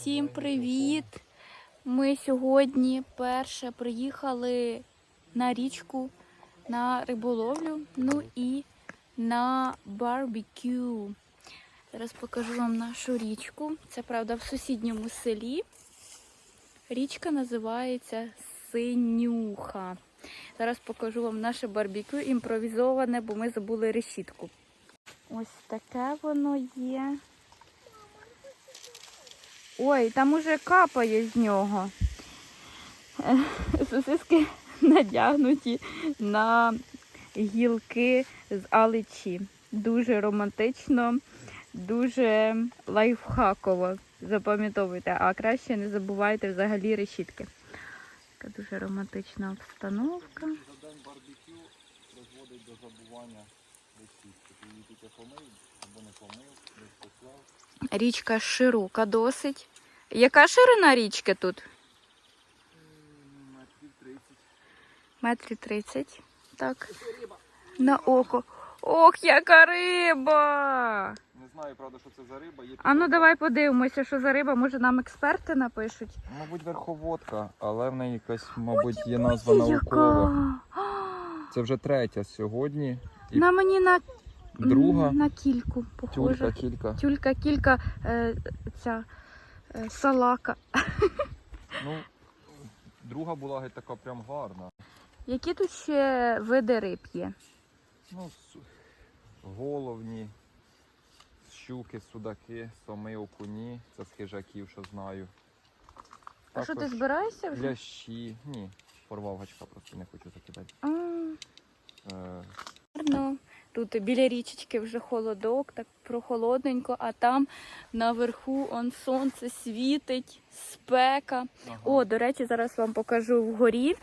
Всім привіт! Ми сьогодні перше приїхали на річку на риболовлю, ну і на барбекю. Зараз покажу вам нашу річку. Це правда в сусідньому селі. Річка називається Синюха. Зараз покажу вам наше барбекю імпровізоване, бо ми забули решітку. Ось таке воно є. Ой, там уже капає з нього. Сосиски надягнуті на гілки з аличі. Дуже романтично, дуже лайфхаково. Запам'ятовуйте, а краще не забувайте взагалі решітки. Така дуже романтична обстановка. За день барбекю призводить до забування решітки. Ти її тільки помив або не помив, не поклав. Річка широка досить. Яка ширина річки тут? Метрів 30. Метрів 30. Так. На око. Ох, яка риба! Не знаю, правда, що це за риба. Є А ну підозра. давай подивимося, що за риба. Може нам експерти напишуть. Мабуть, верховодка, але в неї якась, мабуть, є назва наукова. Яка? Це вже третя сьогодні. І На мені на, друга на кільку похоже. тюлька кілька. Тюлька, кілька, е, ця е, салака. Ну, друга була геть така прям гарна. Які тут ще види риб є? Ну, с- головні, щуки, судаки, соми, окуні. Це з хижаків, що знаю. А що ти Також збираєшся вже? Лящі. Ні, порвав гачка, просто не хочу закидати. А. Тут біля річечки вже холодок, так прохолодненько, а там наверху он сонце світить, спека. ага. О, до речі, зараз вам покажу вгорі.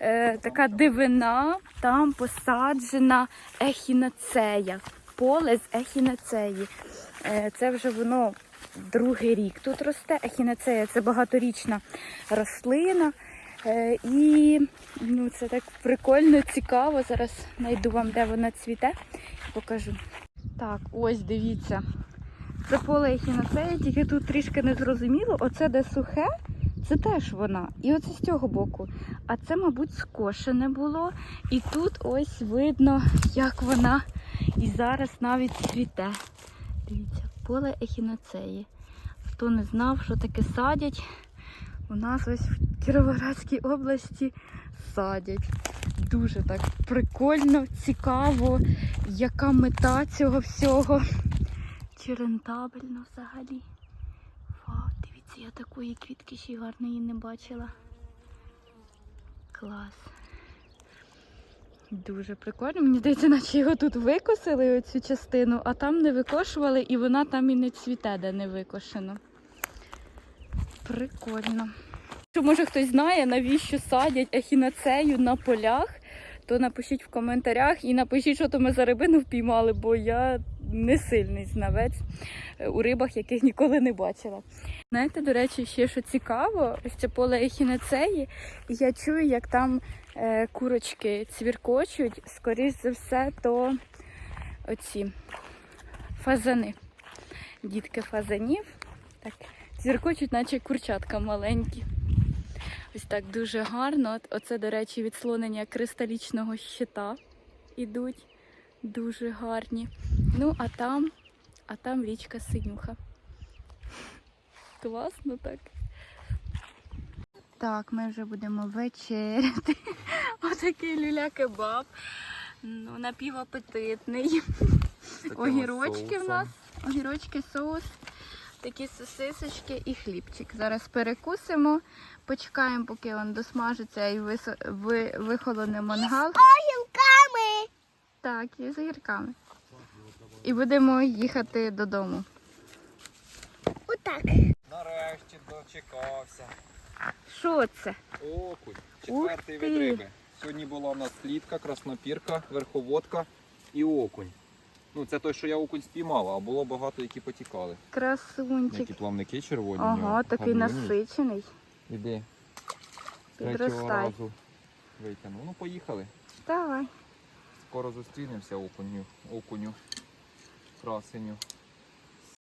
Е, така дивина, там посаджена ехінацея. Поле з ехінацеї. Е, це вже воно другий рік тут росте. Ехінацея це багаторічна рослина. Е, і це так прикольно, цікаво. Зараз знайду вам, де вона цвіте, покажу. Так, ось дивіться. Це поле ехінацея, тільки тут трішки не зрозуміло. Оце де сухе, це теж вона. І оце з цього боку. А це, мабуть, скошене було. І тут ось видно, як вона і зараз навіть цвіте. Дивіться, поле ехінацеї. Хто не знав, що таке садять, у нас ось в Кіровоградській області садять. Дуже так прикольно, цікаво, яка мета цього всього. Чи рентабельно взагалі? Вау, дивіться, я такої квітки ще й гарної не бачила. Клас. Дуже прикольно. Мені здається, наче його тут викосили оцю частину, а там не викошували, і вона там і не цвіте, де не викошено. Прикольно. Якщо може хтось знає, навіщо садять ехінацею на полях, то напишіть в коментарях і напишіть, що то ми за рибину впіймали, бо я не сильний знавець е, у рибах, яких ніколи не бачила. Знаєте, до речі, ще що цікаво, це поле ехінацеї, і я чую, як там е, курочки цвіркочуть, скоріш за все, то оці фазани. Дітки фазанів. Так, цвіркочуть, наче курчатка маленькі. Ось так дуже гарно. Оце, до речі, відслонення кристалічного щита ідуть. Дуже гарні. Ну, а там, а там річка Синюха. Класно так. Так, ми вже будемо вечеряти. Отакий люля-кебаб. Ну, напівапетитний. Огірочки в нас, огірочки, соус, такі сосисочки і хлібчик. Зараз перекусимо, почекаємо, поки він досмажиться і висо- ви, вихолоне мангал. огірками. Так, і з огірками. І будемо їхати додому. Отак. Нарешті дочекався. Що це? Окунь. Четвертий ти. від риби. Сьогодні була у нас плітка, краснопірка, верховодка і окунь. Ну, це той, що я окунь спіймала, а було багато, які потікали. Красунчик. Які плавники червоні. в Ага, нього, такий гарнюні. насичений. Іди. Третього Підростай. разу витягнув. Ну, поїхали. Давай. Скоро зустрінемося окуню. Окуню. Красеню.